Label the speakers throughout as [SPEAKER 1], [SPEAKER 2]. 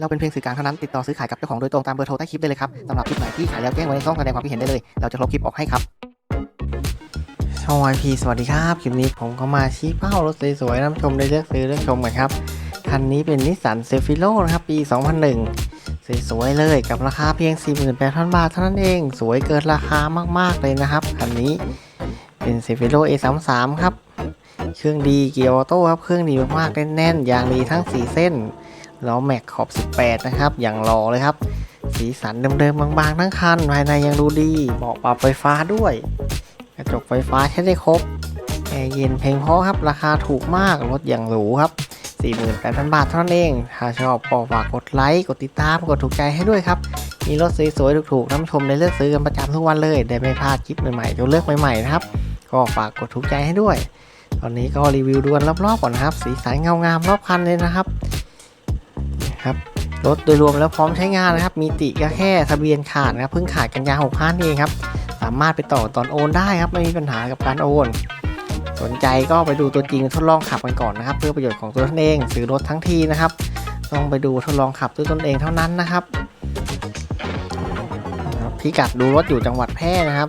[SPEAKER 1] เราเป็นเพียงสื่อกลางเท่านั้นติดต่อซื้อขายกับเจ้าของโดยตรงตามเบอร์โทรใต้คลิปได้เลยครับสำหรับคลิปไหนที่ขายแล้วแจ้งไว้ในช่องแสดงความคิดเห็นได้เลย เราจะลบคลิปออกให้ครับช่อง YP สวัสดีครับ คลิปนี้ผมก็มาชี้เป้ารถสวยๆน้ำชมได้เลือกซื้อเลือกชมกันครับคันนี้เป็นนิสสันเซฟิโลนะครับปี 2001 สวยๆเลยกับราคาเพียง 48,000 บาทเท่านั้นเอง สวยเกินราคามากๆเลยนะครับคันนี้เป็นเซฟิโล A33 ครับเครื่องดีเกียร์ออโต้ครับเครื่องดีมากๆแน่นๆยางดีทั้ง 4 เส้น ล้อแม็กขอบ 18 นะครับ อย่างหล่อเลยครับ สีสันเดิมๆบางๆทั้งคันภายในยังดูดีเบาะปรับไฟฟ้าด้วย กระจกไฟฟ้าใช้ได้ครบแอร์เย็นเพลงพราะครับ ราคาถูกมากรถอย่างหรูครับ 48,000 บาทเท่านั้นเอง ถ้าชอบก็ฝากกดไลค์ กดติดตาม กดถูกใจให้ด้วยครับ มีรถสวยๆถูกๆน้ำชมได้เลือกซื้อกันประจำทุกวันเลย ได้ไม่พลาดคลิปใหม่ๆตัวเลือกใหม่ๆนะครับ ก็ฝากกดถูกใจให้ด้วย ตอนนี้ก็รีวิวดวนรอบๆก่อนนะครับ สีสันเงางามรอบคันเลยนะครับ ครับรถโดยรวมแล้วพร้อมใช้งานนะครับ มีติก็แค่ทะเบียนขาดนะครับเพิ่งขาดกันยาหกพันเองครับ สามารถไปต่อตอนโอนได้ครับไม่มีปัญหากับการโอน สนใจก็ไปดูตัวจริงทดลองขับกันก่อนนะครับ เพื่อประโยชน์ของตัวท่านเองซื้อรถทั้งทีนะครับ ต้องไปดูทดลองขับด้วยตนเองเท่านั้นนะครับพิกัดดูรถอยู่จังหวัดแพร่นะครับ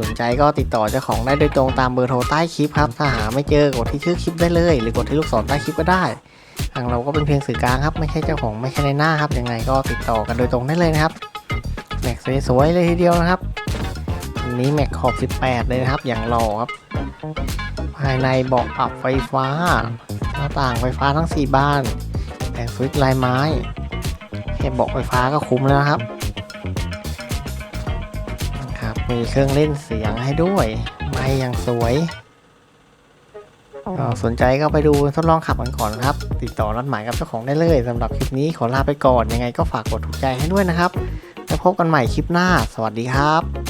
[SPEAKER 1] สนใจก็ติดต่อเจ้าของได้โดยตรงตามเบอร์โทรใต้คลิปครับ ถ้าหาไม่เจอกดที่ชื่อคลิปได้เลย หรือกดที่ลูกศรใต้คลิปก็ได้ ทางเราก็เป็นเพียงสื่อกลางครับ ไม่ใช่เจ้าของไม่ใช่ในหน้าครับ ยังไงก็ติดต่อกันโดยตรงได้เลยนะครับแม็กสวยๆเลยทีเดียวนะครับอันนี้แม็กขอบ 18 เลยนะครับ อย่างหล่อครับ ภายในเบาะปรับไฟฟ้า หน้าต่างไฟฟ้าทั้ง 4 บ้านแต่งสวิตช์ลายไม้แค่เบาะไฟฟ้าก็คุ้มแล้วนะครับนะครับ มีเครื่องเล่นเสียงให้ด้วยไม้อย่างสวยก็สนใจก็ไปดูทดลองขับกันก่อนนะครับ ติดต่อนัดหมายกับเจ้าของได้เลยสำหรับคลิปนี้ขอลาไปก่อนยังไงก็ฝากกดถูกใจให้ด้วยนะครับ แล้วพบกันใหม่คลิปหน้า สวัสดีครับ